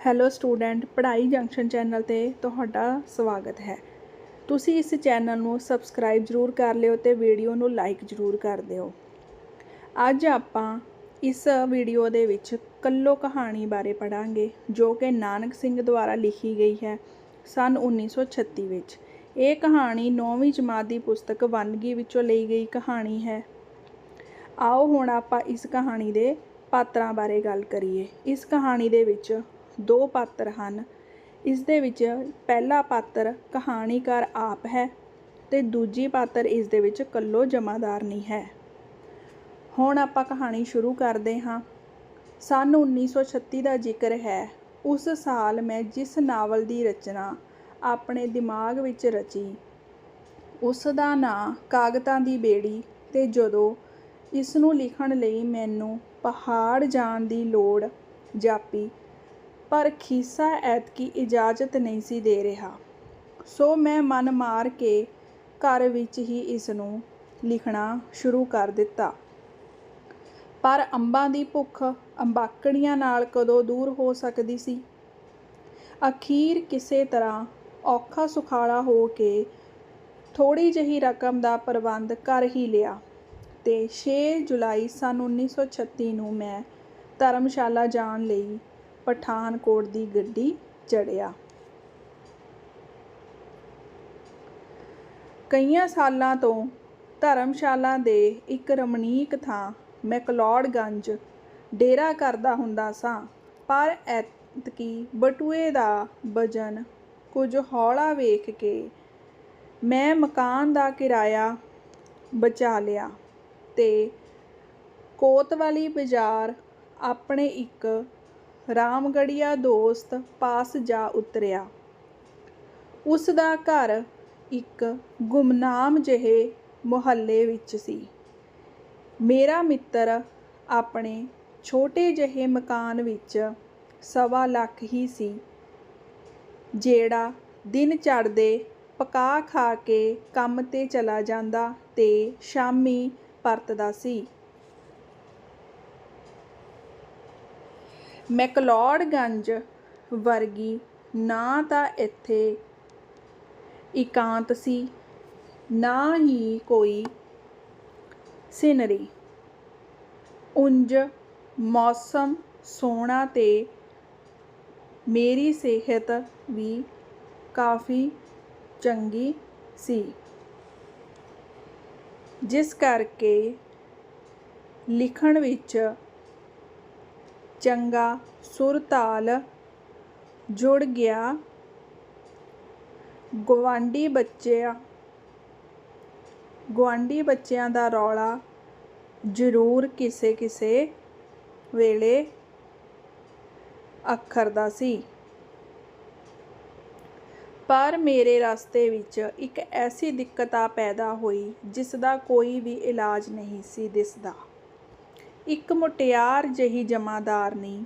Hello student Padhai junction channel ਤੇ ਤੁਹਾਡਾ ਸਵਾਗਤ ਹੈ। ਤੁਸੀਂ ਇਸ ਚੈਨਲ ਨੂੰ ਸਬਸਕ੍ਰਾਈਬ ਜ਼ਰੂਰ ਕਰ ਲਿਓ ਤੇ ਵੀਡੀਓ ਨੂੰ ਲਾਈਕ ਜ਼ਰੂਰ ਕਰ ਦਿਓ। ਅੱਜ ਆਪਾਂ ਇਸ ਵੀਡੀਓ ਦੇ ਵਿੱਚ ਕੱਲੋ ਕਹਾਣੀ ਬਾਰੇ ਪੜਾਂਗੇ ਜੋ ਕਿ ਨਾਨਕ ਸਿੰਘ ਦੁਆਰਾ ਲਿਖੀ ਗਈ ਹੈ ਸਨ 1936 ਵਿੱਚ। ਇਹ ਕਹਾਣੀ 9ਵੀਂ ਜਮਾਤ ਦੀ ਪੁਸਤਕ ਵੰਨਗੀ ਵਿੱਚੋਂ ਲਈ ਗਈ ਕਹਾਣੀ ਹੈ। ਆਓ ਹੁਣ ਆਪਾਂ ਇਸ ਕਹਾਣੀ ਦੇ ਪਾਤਰਾਂ ਬਾਰੇ ਗੱਲ ਕਰੀਏ। ਇਸ ਕਹਾਣੀ ਦੇ ਵਿੱਚ ਦੋ ਪਾਤਰ ਹਨ। ਇਸ ਦੇ ਵਿੱਚ ਪਹਿਲਾ ਪਾਤਰ ਕਹਾਣੀਕਾਰ ਆਪ ਹੈ ਤੇ ਦੂਜੀ ਪਾਤਰ ਇਸ ਦੇ ਵਿੱਚ ਕੱਲੋ ਨਹੀਂ ਹੈ। ਹੁਣ ਆਪਾਂ ਕਹਾਣੀ ਸ਼ੁਰੂ ਕਰਦੇ ਹਾਂ। ਸਨ 1936 ਦਾ ਜ਼ਿਕਰ ਹੈ। ਉਸ ਸਾਲ ਮੈਂ ਜਿਸ ਨਾਵਲ ਦੀ ਰਚਨਾ ਆਪਣੇ ਦਿਮਾਗ ਵਿੱਚ ਰਚੀ, ਉਸ ਦਾ ਨਾਂ ਕਾਗਤਾਂ ਦੀ ਬੇੜੀ ਤੇ ਜਦੋਂ ਇਸ ਨੂੰ ਲਿਖਣ ਲਈ ਮੈਨੂੰ ਪਹਾੜ ਜਾਣ ਦੀ ਲੋੜ ਜਾਪੀ ਪਰ ਖੀਸਾ ਐਤਕੀ ਇਜਾਜ਼ਤ ਨਹੀਂ ਸੀ ਦੇ ਰਿਹਾ। ਸੋ ਮੈਂ ਮਨ ਮਾਰ ਕੇ ਘਰ ਵਿੱਚ ਹੀ ਇਸ ਨੂੰ ਲਿਖਣਾ ਸ਼ੁਰੂ ਕਰ ਦਿੱਤਾ। ਪਰ ਅੰਬਾਂ ਦੀ ਭੁੱਖ ਅੰਬਾਕੜੀਆਂ ਨਾਲ ਕਦੋਂ ਦੂਰ ਹੋ ਸਕਦੀ ਸੀ? ਅਖੀਰ ਕਿਸੇ ਤਰ੍ਹਾਂ ਔਖਾ ਸੁਖਾਲਾ ਹੋ ਕੇ ਥੋੜੀ ਜਿਹੀ ਰਕਮ ਦਾ ਪ੍ਰਬੰਧ ਕਰ ਹੀ ਲਿਆ ਤੇ 6 ਜੁਲਾਈ ਸਨ 1936 ਨੂੰ ਮੈਂ ਧਰਮਸ਼ਾਲਾ ਜਾਣ ਲਈ ਪਠਾਨਕੋਟ ਦੀ ਗੱਡੀ ਚੜਿਆ। ਕਈਆਂ ਸਾਲਾਂ ਤੋਂ ਧਰਮਸ਼ਾਲਾ ਦੇ ਇੱਕ ਰਮਣੀਕ ਥਾਂ ਮੈਕਲੌਡਗੰਜ ਡੇਰਾ ਕਰਦਾ ਹੁੰਦਾ ਸਾਂ, ਪਰ ਐਤਕੀ ਬਟੂਏ ਦਾ ਵਜਨ ਕੁਝ ਹੌਲਾ ਵੇਖ ਕੇ ਮੈਂ ਮਕਾਨ ਦਾ ਕਿਰਾਇਆ ਬਚਾ ਲਿਆ ਤੇ ਕੋਤਵਾਲੀ ਬਾਜ਼ਾਰ ਆਪਣੇ ਇੱਕ ਰਾਮਗੜੀਆ ਦੋਸਤ ਪਾਸ ਜਾ ਉਤਰਿਆ। ਉਸ ਦਾ ਘਰ ਇੱਕ ਗੁਮਨਾਮ ਜਿਹੇ ਮੁਹੱਲੇ ਵਿੱਚ ਸੀ। ਮੇਰਾ ਮਿੱਤਰ ਆਪਣੇ ਛੋਟੇ ਜਿਹੇ ਮਕਾਨ ਵਿੱਚ ਸਵਾ ਲੱਖ ਹੀ ਸੀ, ਜਿਹੜਾ ਦਿਨ ਚੜ੍ਹਦੇ ਪਕਾ ਖਾ ਕੇ ਕੰਮ ਤੇ ਚਲਾ ਜਾਂਦਾ ਤੇ ਸ਼ਾਮੀ ਪਰਤਦਾ ਸੀ। ਮੈਕਲੋਡਗੰਜ ਵਰਗੀ ਨਾ ਤਾਂ ਇੱਥੇ ਇਕਾਂਤ ਸੀ। ਨਾ ਹੀ ਕੋਈ ਸਿਨਰੀ। ਉਂਝ ਮੌਸਮ ਸੋਹਣਾ ਤੇ ਮੇਰੀ ਸਿਹਤ ਵੀ ਕਾਫੀ ਚੰਗੀ ਸੀ। ਜਿਸ ਕਰਕੇ ਲਿਖਣ ਵਿੱਚ ਚੰਗਾ ਸੁਰ ਤਾਲ ਜੁੜ ਗਿਆ। ਗਵਾਂਢੀ ਬੱਚਿਆਂ ਗਵਾਂਢੀ ਬੱਚਿਆਂ ਦਾ ਰੌਲਾ ਜ਼ਰੂਰ ਕਿਸੇ ਕਿਸੇ ਵੇਲੇ ਅੱਖਰ ਦਾ ਸੀ। ਪਰ ਮੇਰੇ ਰਸਤੇ ਵਿੱਚ ਇੱਕ ਐਸੀ ਦਿੱਕਤ ਆ ਪੈਦਾ ਹੋਈ, ਜਿਸ ਦਾ ਕੋਈ ਵੀ ਇਲਾਜ ਨਹੀਂ ਸੀ ਦਿਸਦਾ। ਇੱਕ ਮੁਟਿਆਰ ਜਿਹੀ ਜਮਾਦਾਰਨੀ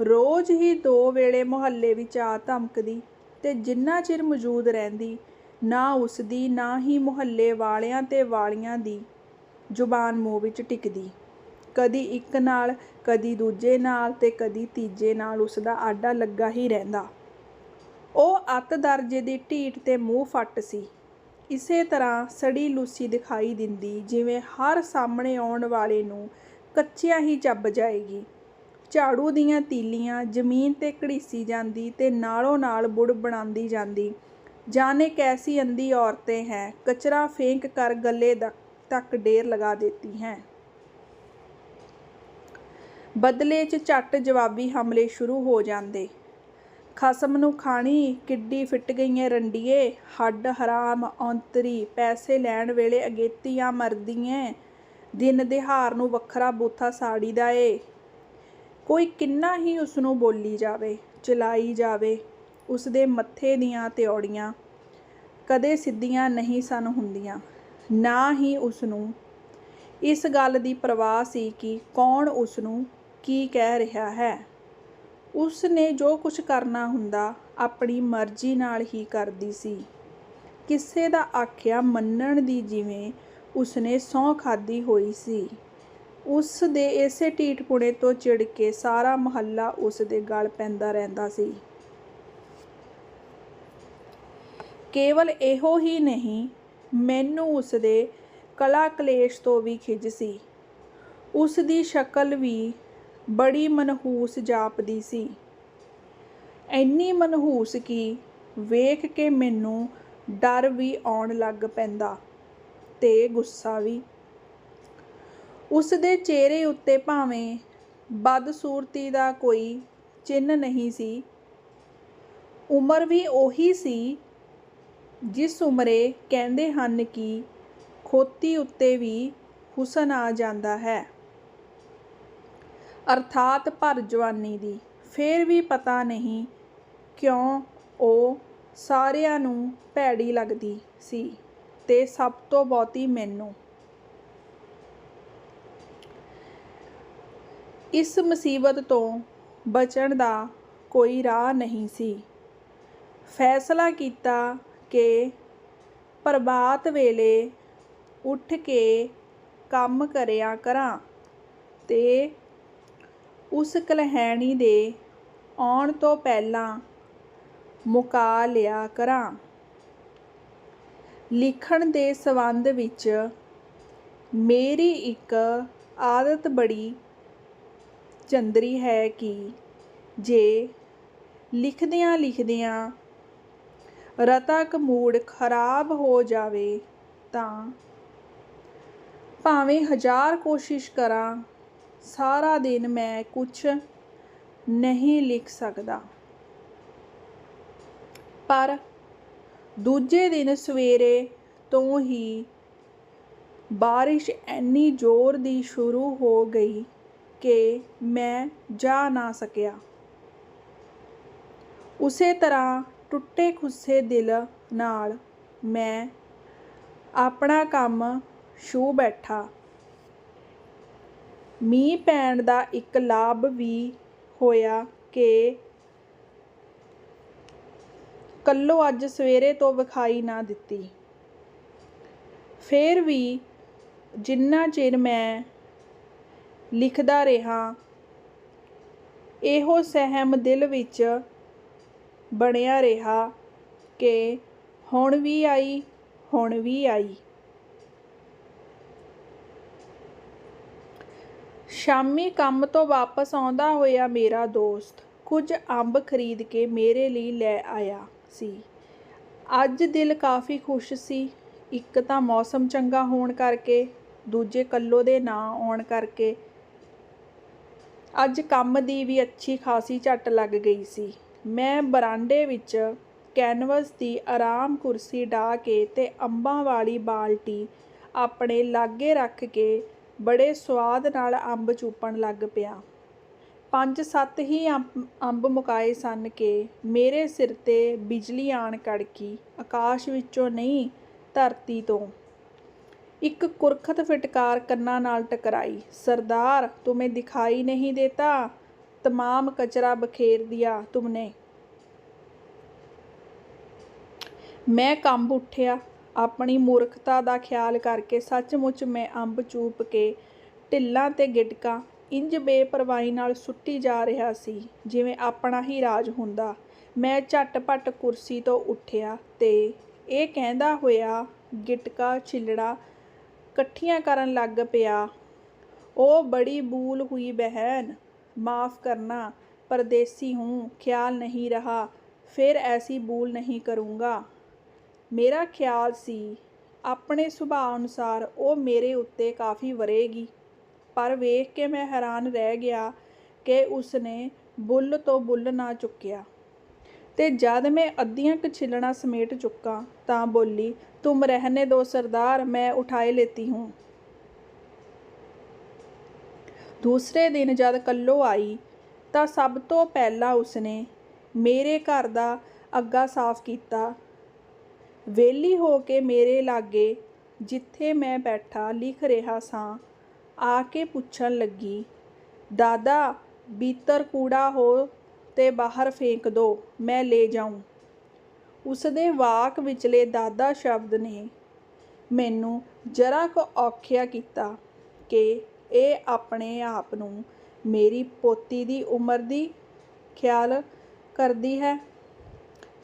ਰੋਜ਼ ਹੀ ਦੋ ਵੇਲੇ ਮੁਹੱਲੇ ਵਿੱਚ ਆ ਧਮਕਦੀ ਤੇ ਜਿੰਨਾ ਚਿਰ ਮੌਜੂਦ ਰਹਿੰਦੀ, ਨਾ ਉਸਦੀ, ਨਾ ਹੀ ਮੁਹੱਲੇ ਵਾਲਿਆਂ ਤੇ ਵਾਲੀਆਂ ਦੀ ਜ਼ੁਬਾਨ ਮੂੰਹ ਵਿੱਚ ਟਿਕਦੀ। ਕਦੀ ਇੱਕ ਨਾਲ, ਕਦੀ ਦੂਜੇ ਨਾਲ ਤੇ ਕਦੀ ਤੀਜੇ ਨਾਲ ਉਸਦਾ ਆਡਾ ਲੱਗਾ ਹੀ ਰਹਿੰਦਾ। ਉਹ ਅੱਤ ਦਰਜੇ ਦੀ ਢੀਠ ਤੇ ਮੂੰਹ ਫੱਟ ਸੀ। ਇਸੇ ਤਰ੍ਹਾਂ ਸੜੀ ਲੂਸੀ ਦਿਖਾਈ ਦਿੰਦੀ, ਜਿਵੇਂ ਹਰ ਸਾਹਮਣੇ ਆਉਣ ਵਾਲੇ ਨੂੰ ਕੱਚਿਆਂ ਹੀ ਚੱਬ ਜਾਏਗੀ। ਝਾੜੂ ਦੀਆਂ ਤੀਲੀਆਂ ਜ਼ਮੀਨ ਤੇ ਘੜੀਸੀ ਜਾਂਦੀ ਤੇ ਨਾਲੋਂ ਨਾਲ ਬੁੜ ਬਣਾਉਂਦੀ ਜਾਂਦੀ। ਜਾਣੇ ਕੈਸੀ ਅੰਦੀ ਔਰਤੇ ਹੈ, ਕਚਰਾ ਫੇਂਕ ਕਰ ਗੱਲੇ ਤੱਕ ਡੇਰ ਲਗਾ ਦਿੱਤੀ ਹੈ। ਬਦਲੇ 'ਚ ਝੱਟ ਜਵਾਬੀ ਹਮਲੇ ਸ਼ੁਰੂ ਹੋ ਜਾਂਦੇ। ਖਸਮ ਨੂੰ ਖਾਣੀ, ਕਿੱਡੀ ਫਿੱਟ ਗਈਆਂ ਰੰਡੀਏ, ਹੱਡ ਹਰਾਮ, ਔਂਤਰੀ, ਪੈਸੇ ਲੈਣ ਵੇਲੇ ਅਗੇਤੀਆਂ ਮਰਦੀਆਂ ਦਿਨ ਦਿਹਾਰ ਨੂੰ ਵੱਖਰਾ ਬੂਥਾ ਸਾੜੀ ਦਾ ਏ। ਕੋਈ ਕਿੰਨਾ ਹੀ ਉਸ ਨੂੰ ਬੋਲੀ ਜਾਵੇ, ਚਲਾਈ ਜਾਵੇ ਉਸ ਦੇ ਮੱਥੇ ਦੀਆਂ ਤਿਉੜੀਆਂ ਕਦੇ ਸਿੱਧੀਆਂ ਨਹੀਂ ਸਨ ਹੁੰਦੀਆਂ, ਨਾ ਹੀ ਉਸ ਨੂੰ ਇਸ ਗੱਲ ਦੀ ਪਰਵਾਹ ਸੀ ਕਿ ਕੌਣ ਉਸ ਨੂੰ ਕੀ ਕਹਿ ਰਿਹਾ ਹੈ। ਉਸ ਨੇ ਜੋ ਕੁਝ ਕਰਨਾ ਹੁੰਦਾ, ਆਪਣੀ ਮਰਜ਼ੀ ਨਾਲ ਹੀ ਕਰਦੀ ਸੀ। ਕਿਸੇ ਦਾ ਆਖਿਆ ਮੰਨਣ ਦੀ ਜਿਵੇਂ ਉਸਨੇ ਸਹੁੰ ਖਾਧੀ ਹੋਈ ਸੀ। ਉਸ ਦੇ ਇਸੇ ਢੀਠਪੁਣੇ ਤੋਂ ਚਿੜ ਕੇ ਸਾਰਾ ਮਹੱਲਾ ਉਸ ਦੇ ਗਲ ਪੈਂਦਾ ਰਹਿੰਦਾ ਸੀ। ਕੇਵਲ ਇਹੋ ਹੀ ਨਹੀਂ, ਮੈਨੂੰ ਉਸ ਦੇ ਕਲਾ ਕਲੇਸ਼ ਤੋਂ ਵੀ ਖਿਜ ਸੀ। ਉਸ ਦੀ ਸ਼ਕਲ ਵੀ ਬੜੀ ਮਨਹੂਸ ਜਾਪਦੀ ਸੀ। ਇੰਨੀ ਮਨਹੂਸ ਕਿ ਵੇਖ ਕੇ ਮੈਨੂੰ ਡਰ ਵੀ ਆਉਣ ਲੱਗ ਪੈਂਦਾ। ਤੇ ਗੁੱਸਾ ਵੀ। ਉਸ ਦੇ ਚਿਹਰੇ ਉੱਤੇ ਭਾਵੇਂ ਬਦਸੂਰਤੀ ਦਾ ਕੋਈ ਚਿੰਨ੍ਹ ਨਹੀਂ ਸੀ, ਉਮਰ ਵੀ ਉਹੀ ਸੀ ਜਿਸ ਉਮਰੇ ਕਹਿੰਦੇ ਹਨ ਕਿ ਖੋਤੀ ਉੱਤੇ ਵੀ ਹੁਸਨ ਆ ਜਾਂਦਾ ਹੈ। ਅਰਥਾਤ ਭਰ ਜਵਾਨੀ ਦੀ। ਫੇਰ ਵੀ ਪਤਾ ਨਹੀਂ ਕਿਉਂ ਉਹ ਸਾਰਿਆਂ ਨੂੰ ਭੈੜੀ ਲੱਗਦੀ ਸੀ। ਤੇ ਸਭ ਤੋਂ ਬਹੁਤੀ ਮੈਨੂੰ। ਇਸ ਮੁਸੀਬਤ ਤੋਂ ਬਚਣ ਦਾ ਕੋਈ ਰਾਹ ਨਹੀਂ ਸੀ। ਫੈਸਲਾ ਕੀਤਾ ਕਿ ਪ੍ਰਭਾਤ ਵੇਲੇ ਉੱਠ ਕੇ ਕੰਮ ਕਰਿਆ ਕਰਾਂ ਤੇ ਉਸ ਕਲਹਿਣੀ ਦੇ ਆਉਣ ਤੋਂ ਪਹਿਲਾਂ ਮੁਕਾ ਲਿਆ ਕਰਾਂ। ਲਿਖਣ ਦੇ ਸੰਬੰਧ ਵਿੱਚ ਮੇਰੀ ਇੱਕ ਆਦਤ ਬੜੀ ਚੰਦਰੀ ਹੈ ਕਿ ਜੇ ਲਿਖਦਿਆਂ ਲਿਖਦਿਆਂ ਰਤਕ ਮੂਡ ਖਰਾਬ ਹੋ ਜਾਵੇ ਤਾਂ ਭਾਵੇਂ ਹਜ਼ਾਰ ਕੋਸ਼ਿਸ਼ ਕਰਾਂ, ਸਾਰਾ ਦਿਨ ਮੈਂ ਕੁਝ ਨਹੀਂ ਲਿਖ ਸਕਦਾ। ਪਰ ਦੂਜੇ ਦਿਨ ਸਵੇਰੇ ਤੋਂ ਹੀ ਬਾਰਿਸ਼ ਇੰਨੀ ਜ਼ੋਰ ਦੀ ਸ਼ੁਰੂ ਹੋ ਗਈ ਕਿ ਮੈਂ ਜਾ ਨਾ ਸਕਿਆ। ਉਸੇ ਤਰ੍ਹਾਂ ਟੁੱਟੇ ਖੁੱਸੇ ਦਿਲ ਨਾਲ ਮੈਂ ਆਪਣਾ ਕੰਮ ਛੂ ਬੈਠਾ। ਮੀਂਹ ਪੈਣ ਦਾ ਇੱਕ ਲਾਭ ਵੀ ਹੋਇਆ ਕਿ ਕੱਲੋ ਅੱਜ ਸਵੇਰੇ ਤੋਂ ਵਿਖਾਈ ਨਾ ਦਿੱਤੀ। ਫੇਰ ਵੀ ਜਿੰਨਾ ਚਿਰ ਮੈਂ ਲਿਖਦਾ ਰਿਹਾ, ਇਹੋ ਸਹਿਮ ਦਿਲ ਵਿੱਚ ਬਣਿਆ ਰਿਹਾ ਕਿ ਹੁਣ ਵੀ ਆਈ, ਹੁਣ ਵੀ ਆਈ। ਸ਼ਾਮੀ ਕੰਮ ਤੋਂ ਵਾਪਸ ਆਉਂਦਾ ਹੋਇਆ ਮੇਰਾ ਦੋਸਤ ਕੁਝ ਅੰਬ ਖਰੀਦ ਕੇ ਮੇਰੇ ਲਈ ਲੈ ਆਇਆ। ਸੀ। ਅੱਜ ਦਿਲ ਕਾਫੀ ਖੁਸ਼ ਸੀ। ਇੱਕ ਤਾਂ ਮੌਸਮ ਚੰਗਾ ਹੋਣ ਕਰਕੇ, ਦੂਜੇ ਕੱਲੋ ਦੇ ਨਾਂ ਆਉਣ ਕਰਕੇ। ਅੱਜ ਕੰਮ ਦੀ ਵੀ ਅੱਛੀ ਖਾਸੀ ਝੱਟ ਲੱਗ ਗਈ ਸੀ। ਮੈਂ ਬਰਾਂਡੇ ਵਿੱਚ ਕੈਨਵਸ ਦੀ ਆਰਾਮ ਕੁਰਸੀ ਢਾ ਕੇ ਤੇ ਅੰਬਾਂ ਵਾਲੀ ਬਾਲਟੀ ਆਪਣੇ ਲਾਗੇ ਰੱਖ ਕੇ ਬੜੇ ਸਵਾਦ ਨਾਲ ਅੰਬ ਚੂਪਣ ਲੱਗ ਪਿਆ। ਪੰਜ ਸੱਤ ਹੀ ਅੰਬ ਅੰਬ ਮੁਕਾਏ ਸਨ ਕਿ ਮੇਰੇ ਸਿਰ ਤੇ ਬਿਜਲੀ ਆਣ ਕੜਕੀ ਆਕਾਸ਼ ਵਿੱਚੋਂ ਨਹੀਂ ਧਰਤੀ ਤੋਂ ਇੱਕ ਕੁਰਖਤ ਫਟਕਾਰ ਕੰਨਾਂ ਨਾਲ ਟਕਰਾਈ ਸਰਦਾਰ ਤੁਮੇ ਦਿਖਾਈ ਨਹੀਂ ਦੇਤਾ तमाम कचरा बखेर दिया तुमने ਮੈਂ ਕੰਬ ਉੱਠਿਆ ਆਪਣੀ ਮੂਰਖਤਾ ਦਾ ਖਿਆਲ ਕਰਕੇ ਸੱਚਮੁੱਚ ਮੈਂ ਅੰਬ ਚੂਪ ਕੇ ਢਿੱਲਾਂ ਤੇ ਗਿਟਕਾਂ ਇੰਜ ਬੇਪਰਵਾਹੀ ਨਾਲ ਸੁੱਟੀ ਜਾ ਰਿਹਾ ਸੀ ਜਿਵੇਂ ਆਪਣਾ ਹੀ ਰਾਜ ਹੁੰਦਾ ਮੈਂ ਝਟਪਟ ਕੁਰਸੀ ਤੋਂ ਉੱਠਿਆ ਤੇ ਇਹ ਕਹਿੰਦਾ ਹੋਇਆ ਗਿਟਕਾ ਛਿਲੜਾ ਇਕੱਠੀਆਂ ਕਰਨ ਲੱਗ ਪਿਆ ਉਹ ਬੜੀ ਬੂਲ ਹੁਈ ਬਹਿਨ माफ़ करना परदेसी हूँ ख्याल नहीं रहा फिर ऐसी भूल नहीं करूँगा ਮੇਰਾ ਖਿਆਲ ਸੀ ਆਪਣੇ ਸੁਭਾਅ ਅਨੁਸਾਰ ਉਹ ਮੇਰੇ ਉੱਤੇ ਕਾਫੀ ਵਰੇਗੀ ਪਰ ਵੇਖ ਕੇ ਮੈਂ ਹੈਰਾਨ ਰਹਿ ਗਿਆ ਕਿ ਉਸਨੇ ਬੁੱਲ ਤੋਂ ਬੁੱਲ ਨਾ ਚੁੱਕਿਆ। ਤੇ ਜਦ ਮੈਂ ਅੱਧੀਆਂ ਕੁ ਛਿਲਣਾ ਸਮੇਟ ਚੁੱਕਾ ਤਾਂ ਬੋਲੀ, ਤੁਮ ਰਹਿਨੇ ਦੋ ਸਰਦਾਰ, ਮੈਂ ਉਠਾਏ ਲੈਤੀ ਹੂੰ। ਦੂਸਰੇ ਦਿਨ ਜਦ ਕੱਲੋ ਆਈ ਤਾਂ ਸਭ ਤੋਂ ਪਹਿਲਾਂ ਉਸਨੇ ਮੇਰੇ ਘਰ ਦਾ ਅੱਗਾ ਸਾਫ਼ ਕੀਤਾ। ਵਿਹਲੀ ਹੋ ਕੇ ਮੇਰੇ ਲਾਗੇ ਜਿੱਥੇ ਮੈਂ ਬੈਠਾ ਲਿਖ ਰਿਹਾ ਸਾਂ ਆ ਕੇ ਪੁੱਛਣ ਲੱਗੀ, ਦਾਦਾ, ਬੀਤਰ ਕੂੜਾ ਹੋ ਤੇ ਬਾਹਰ ਫੇਂਕ ਦੋ, ਮੈਂ ਲੈ ਜਾਉਂ ਉਸਦੇ ਵਾਕ ਵਿਚਲੇ ਦਾਦਾ ਸ਼ਬਦ ਨੇ ਮੈਨੂੰ ਜਰਾ ਕੁ ਔਖਿਆ ਕੀਤਾ ਕਿ ਇਹ ਆਪਣੇ ਆਪ ਨੂੰ ਮੇਰੀ ਪੋਤੀ ਦੀ ਉਮਰ ਦੀ ਖਿਆਲ ਕਰਦੀ ਹੈ।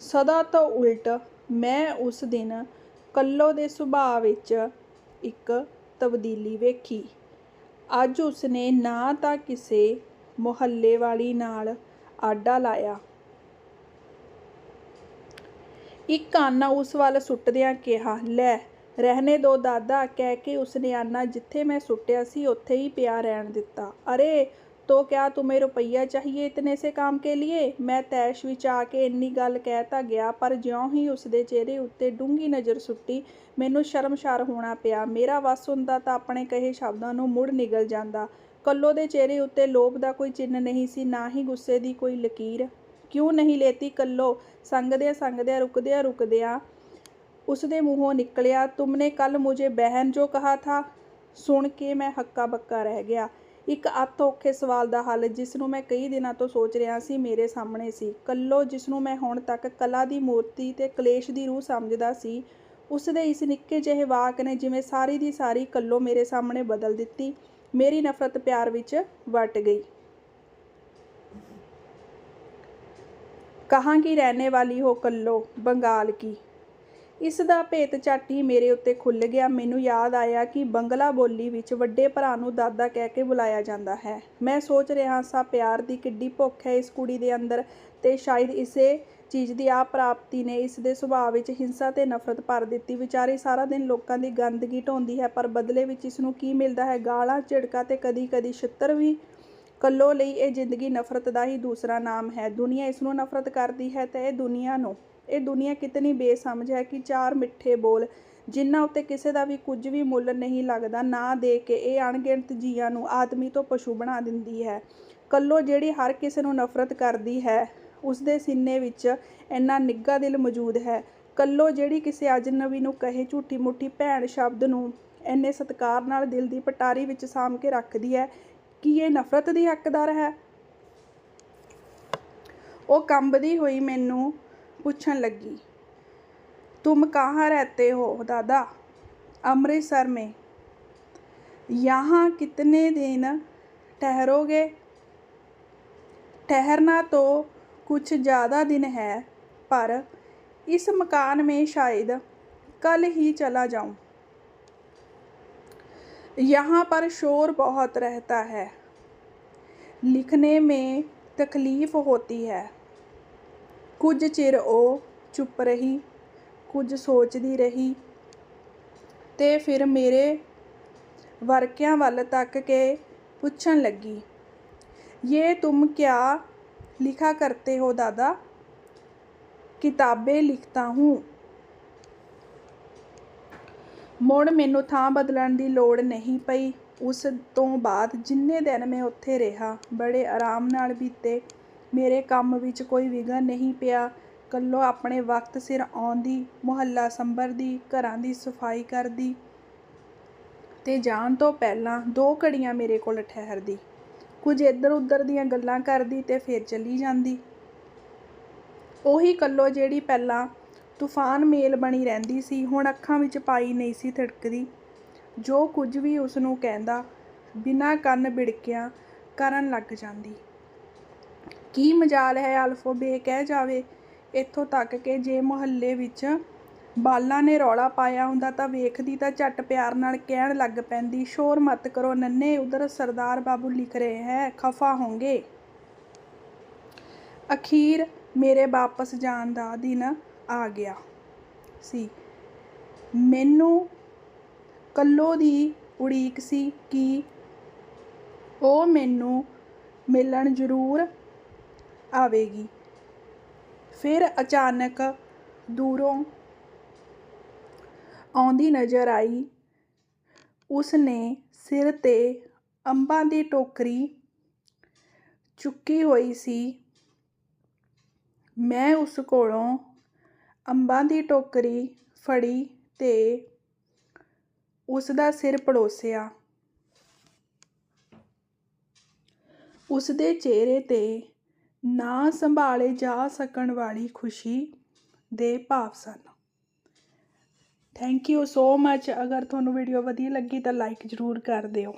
ਸਦਾ ਤੋਂ ਉਲਟ ਮੈਂ ਉਸ ਦਿਨ ਕੱਲੋ ਦੇ ਸੁਭਾਅ ਵਿੱਚ ਇੱਕ ਤਬਦੀਲੀ ਵੇਖੀ। ਅੱਜ ਉਸਨੇ ਨਾ ਤਾਂ ਕਿਸੇ ਮੁਹੱਲੇ ਵਾਲੀ ਨਾਲ ਆਡਾ ਲਾਇਆ। ਇੱਕ ਆਨਾ ਉਸ ਵੱਲ ਸੁੱਟਦਿਆਂ ਕਿਹਾ, ਲੈ, ਰਹਿਣੇ ਦੋ ਦਾਦਾ। ਕਹਿ ਕੇ ਉਸਨੇ ਆਨਾ ਜਿੱਥੇ ਮੈਂ ਸੁੱਟਿਆ ਸੀ, ਉੱਥੇ ਹੀ ਪਿਆ ਰਹਿਣ ਦਿੱਤਾ। ਅਰੇ तो क्या तुम्हें रुपया चाहिए इतने से काम के लिए ਮੈਂ ਤੈਸ਼ ਵਿੱਚ ਆ ਕੇ ਇੰਨੀ ਗੱਲ ਕਹਿ ਤਾਂ ਗਿਆ ਪਰ ਜਿਉਂ ਹੀ ਉਸਦੇ ਚਿਹਰੇ ਉੱਤੇ ਡੂੰਗੀ ਨਜ਼ਰ ਸੁੱਟੀ ਮੈਨੂੰ ਸ਼ਰਮਸ਼ਾਰ ਹੋਣਾ ਪਿਆ ਮੇਰਾ ਵੱਸ ਹੁੰਦਾ ਤਾਂ ਆਪਣੇ ਕਹੇ ਸ਼ਬਦਾਂ ਨੂੰ ਮੁੜ ਨਿਗਲ ਜਾਂਦਾ ਕੱਲੋ ਦੇ ਚਿਹਰੇ ਉੱਤੇ ਲੋਭ ਦਾ ਕੋਈ ਚਿੰਨ ਨਹੀਂ ਸੀ ਨਾ ਹੀ ਗੁੱਸੇ ਦੀ ਕੋਈ ਲਕੀਰ ਕਿਉਂ ਨਹੀਂ ਲੈਤੀ ਕੱਲੋ ਸੰਗਦਿਆਂ ਸੰਗਦਿਆਂ ਰੁਕਦਿਆਂ ਰੁਕਦਿਆਂ ਉਸਦੇ ਮੂੰਹੋਂ ਨਿਕਲਿਆ ਤੁਮਨੇ ਕੱਲ ਮੁਝੇ ਬਹਿਨ ਜੋ ਕਹਾ ਥਾ ਸੁਣ ਕੇ ਮੈਂ ਹੱਕਾ ਬੱਕਾ ਰਹਿ ਗਿਆ ਇੱਕ ਅੱਤ ਔਖੇ ਸਵਾਲ ਦਾ ਹੱਲ ਜਿਸ ਨੂੰ ਮੈਂ ਕਈ ਦਿਨਾਂ ਤੋਂ ਸੋਚ ਰਿਹਾ ਸੀ ਮੇਰੇ ਸਾਹਮਣੇ ਸੀ। ਕੱਲੋ ਜਿਸ ਨੂੰ ਮੈਂ ਹੁਣ ਤੱਕ ਕਲਾ ਦੀ ਮੂਰਤੀ ਤੇ ਕਲੇਸ਼ ਦੀ ਰੂਹ ਸਮਝਦਾ ਸੀ ਉਸ ਦੇ ਇਸ ਨਿੱਕੇ ਜਿਹੇ ਵਾਕ ਨੇ ਜਿਵੇਂ ਸਾਰੀ ਦੀ ਸਾਰੀ ਕੱਲੋ ਮੇਰੇ ਸਾਹਮਣੇ ਬਦਲ ਦਿੱਤੀ। ਮੇਰੀ ਨਫ਼ਰਤ ਪਿਆਰ ਵਿੱਚ ਵਟ ਗਈ। ਕਹਾਂ ਕੀ ਰਹਿਣੇ ਵਾਲੀ ਹੋ ਕੱਲੋ ਬੰਗਾਲ ਕੀ। ਇਸ ਦਾ ਭੇਤ ਝੱਟ ਹੀ ਮੇਰੇ ਉੱਤੇ ਖੁੱਲ ਗਿਆ। ਮੈਨੂੰ ਯਾਦ ਆਇਆ ਕਿ ਬੰਗਲਾ ਬੋਲੀ ਵਿੱਚ ਵੱਡੇ ਭਰਾ ਨੂੰ ਦਾਦਾ ਕਹਿ ਕੇ ਬੁਲਾਇਆ ਜਾਂਦਾ ਹੈ। ਮੈਂ ਸੋਚ ਰਿਹਾ ਸਾਂ, ਪਿਆਰ ਦੀ ਕਿੱਡੀ ਭੁੱਖ ਹੈ ਇਸ ਕੁੜੀ ਦੇ ਅੰਦਰ ਤੇ ਸ਼ਾਇਦ ਇਸੇ ਚੀਜ਼ ਦੀ ਆ ਪ੍ਰਾਪਤੀ ਨੇ ਇਸ ਦੇ ਸੁਭਾਅ ਵਿੱਚ ਹਿੰਸਾ ਤੇ ਨਫ਼ਰਤ ਭਰ ਦਿੱਤੀ। ਵਿਚਾਰੀ ਸਾਰਾ ਦਿਨ ਲੋਕਾਂ ਦੀ ਗੰਦਗੀ ਢੋਂਦੀ ਹੈ, ਪਰ ਬਦਲੇ ਵਿੱਚ ਇਸ ਨੂੰ ਕੀ ਮਿਲਦਾ ਹੈ? ਗਾਲਾਂ, ਝਿੜਕਾ ਤੇ ਕਦੀ-ਕਦੀ ਛਿੱਤਰ ਵੀ ਕੱਲੋ ਲਈ ਇਹ ਜ਼ਿੰਦਗੀ ਨਫ਼ਰਤ ਦਾ ਹੀ ਦੂਸਰਾ ਨਾਮ ਹੈ। ਦੁਨੀਆ ਇਸ ਨੂੰ ਨਫ਼ਰਤ ਕਰਦੀ ਹੈ ਤੇ ਇਹ ਦੁਨੀਆ ਨੂੰ ਇਹ ਦੁਨੀਆ ਕਿਤਨੀ ਬੇਸਮਝ ਹੈ ਕਿ ਚਾਰ ਮਿੱਠੇ ਬੋਲ, ਜਿਨ੍ਹਾਂ ਉੱਤੇ ਕਿਸੇ ਦਾ ਵੀ ਕੁਝ ਵੀ ਮੁੱਲ ਨਹੀਂ ਲੱਗਦਾ, ਨਾ ਦੇ ਕੇ ਇਹ ਅਣਗਿਣਤ ਜੀਆਂ ਨੂੰ ਆਦਮੀ ਤੋਂ ਪਸ਼ੂ ਬਣਾ ਦਿੰਦੀ ਹੈ। ਕੱਲੋ ਜਿਹੜੀ ਹਰ ਕਿਸੇ ਨੂੰ ਨਫ਼ਰਤ ਕਰਦੀ ਹੈ ਉਸ ਦੇ ਸੀਨੇ ਵਿੱਚ ਇੰਨਾ ਨਿੱਘਾ ਦਿਲ ਮੌਜੂਦ ਹੈ। ਕੱਲੋ ਜਿਹੜੀ ਕਿਸੇ ਅਜਨਬੀ ਨੂੰ ਕਹੇ ਝੂਠੀ ਮੁੱਠੀ ਭੈਣ ਸ਼ਬਦ ਨੂੰ ਇੰਨੇ ਸਤਿਕਾਰ ਨਾਲ ਦਿਲ ਦੀ ਪਟਾਰੀ ਵਿੱਚ ਸਾਂਭ ਕੇ ਰੱਖਦੀ ਹੈ, ਕਿ ਇਹ ਨਫ਼ਰਤ ਦੀ ਹੱਕਦਾਰ ਹੈ? ਉਹ ਕੰਬਦੀ ਹੋਈ ਮੈਨੂੰ पूछने लगी, तुम कहाँ रहते हो दादा? अमृतसर में। यहाँ कितने दिन ठहरोगे? ठहरना तो कुछ ज़्यादा दिन है, पर इस मकान में शायद कल ही चला जाऊँ। यहाँ पर शोर बहुत रहता है। लिखने में तकलीफ़ होती है। ਕੁਝ ਚਿਰ ਉਹ ਚੁੱਪ ਰਹੀ, ਕੁਝ ਸੋਚਦੀ ਰਹੀ ਤੇ ਫਿਰ ਮੇਰੇ ਵਰਕਿਆਂ ਵੱਲ ਤੱਕ ਕੇ ਪੁੱਛਣ ਲੱਗੀ ਇਹ ਤੁਮ ਕਿਆ ਲਿਖਾ ਕਰਤੇ ਹੋ ਦਾਦਾ? ਕਿਤਾਬੇ ਲਿਖਤਾ ਹੂੰ। ਮੁੜ ਮੈਨੂੰ ਥਾਂ ਬਦਲਣ ਦੀ ਲੋੜ ਨਹੀਂ ਪਈ। ਉਸ ਤੋਂ ਬਾਅਦ ਜਿੰਨੇ ਦਿਨ ਮੈਂ ਉੱਥੇ ਰਿਹਾ, ਬੜੇ ਆਰਾਮ ਨਾਲ ਬੀਤੇ। ਮੇਰੇ ਕੰਮ ਵਿੱਚ ਕੋਈ ਵਿਘਨ ਨਹੀਂ ਪਿਆ। ਕੱਲੋ ਆਪਣੇ ਵਕਤ ਸਿਰ ਆਉਂਦੀ, ਮੁਹੱਲਾ ਸੰਭਰਦੀ, ਘਰਾਂ ਦੀ ਸਫ਼ਾਈ ਕਰਦੀ ਤੇ ਜਾਣ ਤੋਂ ਪਹਿਲਾਂ ਦੋ ਘੜੀਆਂ ਮੇਰੇ ਕੋਲ ਠਹਿਰਦੀ। ਕੁਝ ਇੱਧਰ ਉੱਧਰ ਦੀਆਂ ਗੱਲਾਂ ਕਰਦੀ ਤੇ ਫਿਰ ਚਲੀ ਜਾਂਦੀ। ਉਹੀ ਕੱਲੋ ਜਿਹੜੀ ਪਹਿਲਾਂ ਤੂਫਾਨ ਮੇਲ ਬਣੀ ਰਹਿੰਦੀ ਸੀ, ਹੁਣ ਅੱਖਾਂ ਵਿੱਚ ਪਾਈ ਨਹੀਂ ਸੀ ਥੜਕਦੀ। ਜੋ ਕੁਝ ਵੀ ਉਸ ਨੂੰ ਕਹਿੰਦਾ, ਬਿਨਾਂ ਕੰਨ ਬਿੜਕਿਆਂ ਕਰਨ ਲੱਗ ਜਾਂਦੀ। ਕੀ ਮਜਾਲ ਹੈ ਅਲਫੋਬੇ ਕਹਿ ਜਾਵੇ। ਇੱਥੋਂ ਤੱਕ ਕਿ ਜੇ ਮੁਹੱਲੇ ਵਿੱਚ ਬਾਲਾਂ ਨੇ ਰੌਲਾ ਪਾਇਆ ਹੁੰਦਾ ਤਾਂ ਵੇਖਦੀ ਤਾਂ ਝੱਟ ਪਿਆਰ ਨਾਲ ਕਹਿਣ ਲੱਗ ਪੈਂਦੀ, ਸ਼ੋਰ ਮਤ ਕਰੋ ਨੰਨੇ, ਉਧਰ ਸਰਦਾਰ ਬਾਬੂ ਲਿਖ ਰਹੇ ਹੈ, ਖਫਾ ਹੋਗੇ ਅਖੀਰ ਮੇਰੇ ਵਾਪਸ ਜਾਣ ਦਾ ਦਿਨ ਆ ਗਿਆ ਸੀ। ਮੈਨੂੰ ਕੱਲੋ ਦੀ ਉਡੀਕ ਸੀ ਕਿ ਉਹ ਮੈਨੂੰ ਮਿਲਣ ਜ਼ਰੂਰ ਆਵੇਗੀ। ਫਿਰ ਅਚਾਨਕ ਦੂਰੋਂ ਆਉਂਦੀ ਨਜ਼ਰ ਆਈ। ਉਸ ਨੇ ਸਿਰ ਤੇ ਅੰਬਾਂ ਦੀ ਟੋਕਰੀ ਚੁੱਕੀ ਹੋਈ ਸੀ। ਮੈਂ ਉਸ ਕੋਲੋਂ ਅੰਬਾਂ ਦੀ ਟੋਕਰੀ ਫੜੀ ਤੇ ਉਸ ਦਾ ਸਿਰ ਪੜੋਸਿਆ। ਉਸ ਦੇ ਚਿਹਰੇ ਤੇ ਨਾ ਸੰਭਾਲੇ ਜਾ ਸਕਣ ਵਾਲੀ ਖੁਸ਼ੀ ਦੇ ਭਾਵ ਸਨ। ਥੈਂਕ ਯੂ ਸੋ ਮੱਚ ਅਗਰ ਤੁਹਾਨੂੰ ਵੀਡੀਓ ਵਧੀਆ ਲੱਗੀ ਤਾਂ ਲਾਈਕ ਜ਼ਰੂਰ ਕਰ ਦਿਓ।